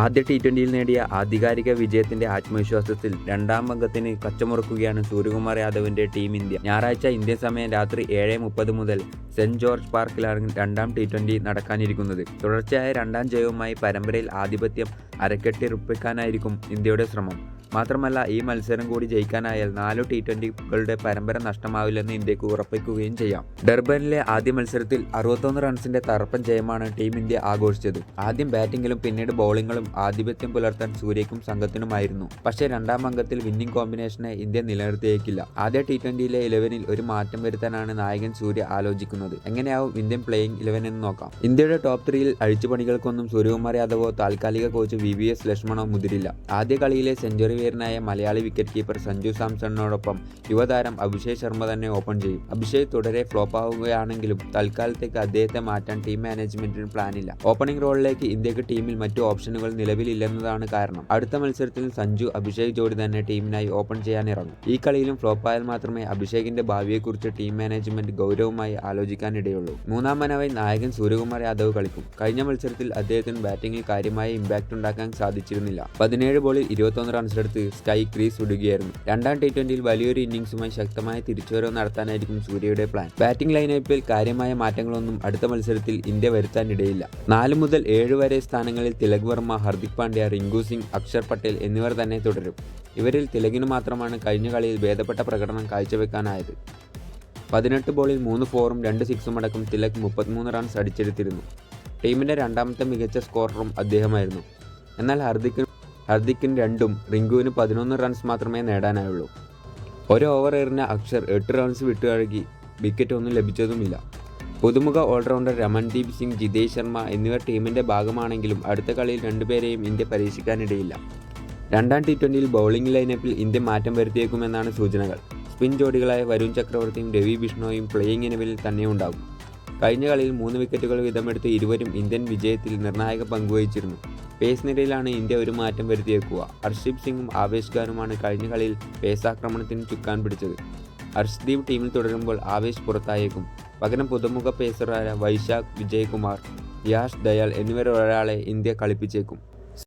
ആദ്യ ടി ട്വന്റിയിൽ നേടിയ ആധികാരിക വിജയത്തിന്റെ ആത്മവിശ്വാസത്തിൽ രണ്ടാം അംഗത്തിന് കച്ചമുറക്കുകയാണ് സൂര്യകുമാർ യാദവിന്റെ ടീം ഇന്ത്യ. ഞായറാഴ്ച ഇന്ത്യൻ സമയം രാത്രി ഏഴ് മുപ്പത് മുതൽ സെന്റ് ജോർജ് പാർക്കിലാണ് രണ്ടാം ടി ട്വന്റി നടക്കാനിരിക്കുന്നത്. തുടർച്ചയായ രണ്ടാം ജയവുമായി പരമ്പരയിൽ ആധിപത്യം അരക്കെട്ടിറുപ്പിക്കാനായിരിക്കും ഇന്ത്യയുടെ ശ്രമം. മാത്രമല്ല ഈ മത്സരം കൂടി ജയിക്കാനായാൽ നാലു ടി ട്വന്റികളുടെ പരമ്പര നഷ്ടമാവില്ലെന്ന് ഇന്ത്യയ്ക്ക് ഉറപ്പിക്കുകയും ചെയ്യാം. ഡർബനിലെ ആദ്യ മത്സരത്തിൽ അറുപത്തൊന്ന് റൺസിന്റെ തറപ്പൻ ജയമാണ് ടീം ഇന്ത്യ ആഘോഷിച്ചത്. ആദ്യം ബാറ്റിംഗിലും പിന്നീട് ബൗളിംഗിലും ആധിപത്യം പുലർത്താൻ സൂര്യക്കും സംഘത്തിനുമായിരുന്നു. പക്ഷേ രണ്ടാം അംഗത്തിൽ വിന്നിംഗ് കോമ്പിനേഷനെ ഇന്ത്യ നിലനിർത്തിയേക്കില്ല. ആദ്യ ടി ട്വന്റിയിലെ ഇലവനിൽ ഒരു മാറ്റം വരുത്താനാണ് നായകൻ സൂര്യ ആലോചിക്കുന്നത്. എങ്ങനെയാവും ഇന്ത്യൻ പ്ലേയിങ് ഇലവൻ എന്ന് നോക്കാം. ഇന്ത്യയുടെ ടോപ്പ് ത്രീയിൽ അഴിച്ചുപണികൾക്കൊന്നും സൂര്യകുമാർ യാദവോ താൽക്കാലിക കോച്ച് വി വി എസ് ലക്ഷ്മണോ മുതിരില്ല. ആദ്യ കളിയിലെ സെഞ്ചുറി വീരനായ മലയാളി വിക്കറ്റ് കീപ്പർ സഞ്ജു സാംസണിനോടൊപ്പം യുവതാരം അഭിഷേക് ശർമ്മ തന്നെ ഓപ്പൺ ചെയ്യും. അഭിഷേക് തുടരെ ഫ്ലോപ്പ് ആവുകയാണെങ്കിലും തൽക്കാലത്തേക്ക് അദ്ദേഹത്തെ മാറ്റാൻ ടീം മാനേജ്മെന്റിന് പ്ലാനില്ല ഓപ്പണിംഗ് റോളിലേക്ക് ഇന്ത്യയ്ക്ക് ടീമിൽ മറ്റു ഓപ്ഷനുകൾ നിലവിലില്ലെന്നതാണ് കാരണം. അടുത്ത മത്സരത്തിൽ സഞ്ജു അഭിഷേക് ജോഡി തന്നെ ടീമിനായി ഓപ്പൺ ചെയ്യാൻ ഇറങ്ങും. ഈ കളിയിലും ഫ്ലോപ്പായാൽ മാത്രമേ അഭിഷേകിന്റെ ഭാവിയെക്കുറിച്ച് ടീം മാനേജ്മെന്റ് ഗൗരവമായി ആലോചിക്കാനിടയുള്ളൂ മൂന്നാം മനവായി നായകൻ സൂര്യകുമാർ യാദവ് കളിക്കും. കഴിഞ്ഞ മത്സരത്തിൽ അദ്ദേഹത്തിന് ബാറ്റിംഗിൽ കാര്യമായ ഇമ്പാക്ട് ഉണ്ടാക്കാൻ സാധിച്ചിരുന്നില്ല. പതിനേഴ് ബോളിൽ ഇരുപത്തൊന്ന് റൺസ് എടുത്ത് സ്കൈ ക്രീസ് വിടുകയായിരുന്നു രണ്ടാം ടി ട്വന്റിയിൽ വലിയൊരു ഇന്നിംഗ്സുമായി ശക്തമായ തിരിച്ചുവരവ് നടത്താനായിരിക്കും സൂര്യയുടെ പ്ലാൻ ബാറ്റിംഗ് ലൈനപ്പിൽ കാര്യമായ മാറ്റങ്ങളൊന്നും അടുത്ത മത്സരത്തിൽ ഇന്ത്യ വരുത്താനിടയില്ല. നാല് മുതൽ ഏഴ് വരെ സ്ഥാനങ്ങളിൽ തിലക് വർമ്മ ഹർദിക് പാണ്ഡ്യ റിങ്കു സിംഗ് അക്ഷർ പട്ടേൽ എന്നിവർ തന്നെ തുടരും. ഇവരിൽ തിലകിന് മാത്രമാണ് കഴിഞ്ഞ കളിയിൽ ഭേദപ്പെട്ട പ്രകടനം കാഴ്ചവെക്കാനായത്. പതിനെട്ട് ബോളിൽ മൂന്ന് ഫോറും രണ്ട് സിക്സും അടക്കം തിലക് മുപ്പത്തിമൂന്ന് റൺസ് അടിച്ചെടുത്തിരുന്നു. ടീമിന്റെ രണ്ടാമത്തെ മികച്ച സ്കോററും അദ്ദേഹമായിരുന്നു. എന്നാൽ ഹർദിക്കിന് ഹർദിക്കിന് രണ്ടും റിങ്കുവിന് പതിനൊന്ന് റൺസ് മാത്രമേ നേടാനായുള്ളൂ. ഒരു ഓവർ എറിഞ്ഞ അക്ഷർ എട്ട് റൺസ് വിട്ടുകഴുകി വിക്കറ്റ് ഒന്നും ലഭിച്ചതുമില്ല. പുതുമുഖ ഓൾറൗണ്ടർ രമൺദീപ് സിംഗ് ജിതേഷ് ശർമ്മ എന്നിവർ ടീമിന്റെ ഭാഗമാണെങ്കിലും അടുത്ത കളിയിൽ രണ്ടുപേരെയും ഇന്ത്യ പരീക്ഷിക്കാനിടയില്ല. രണ്ടാം ടി ട്വന്റിയിൽ ബൗളിംഗ് ലൈനപ്പിൽ ഇന്ത്യ മാറ്റം വരുത്തിയേക്കുമെന്നാണ് സൂചനകൾ. സ്പിൻ ജോഡികളായ വരുൺ ചക്രവർത്തിയും രവി ബിഷ്ണോയും പ്ലേയിങ് ഇനവിൽ തന്നെ ഉണ്ടാകും. കഴിഞ്ഞ കളിയിൽ മൂന്ന് വിക്കറ്റുകൾ വീതമെടുത്ത് ഇരുവരും ഇന്ത്യൻ വിജയത്തിൽ നിർണായക പങ്കുവഹിച്ചിരുന്നു പേസ് നിരയിലാണ് ഇന്ത്യ ഒരു മാറ്റം വരുത്തിയേക്കുക. ഹർഷിപ് സിംഗും ആവേശ് ഖാനുമാണ് കഴിഞ്ഞ കളിയിൽ പേസ് ആക്രമണത്തിന് ചുക്കാൻ പിടിച്ചത്. ഹർഷ്ദീപ് ടീമിൽ തുടരുമ്പോൾ ആവേശ് പുറത്തായേക്കും. പകരം പുതുമുഖ പേസറായ വൈശാഖ് വിജയകുമാർ യാഷ് ദയാൽ എന്നിവരൊരാളെ ഇന്ത്യ കളിപ്പിച്ചേക്കും.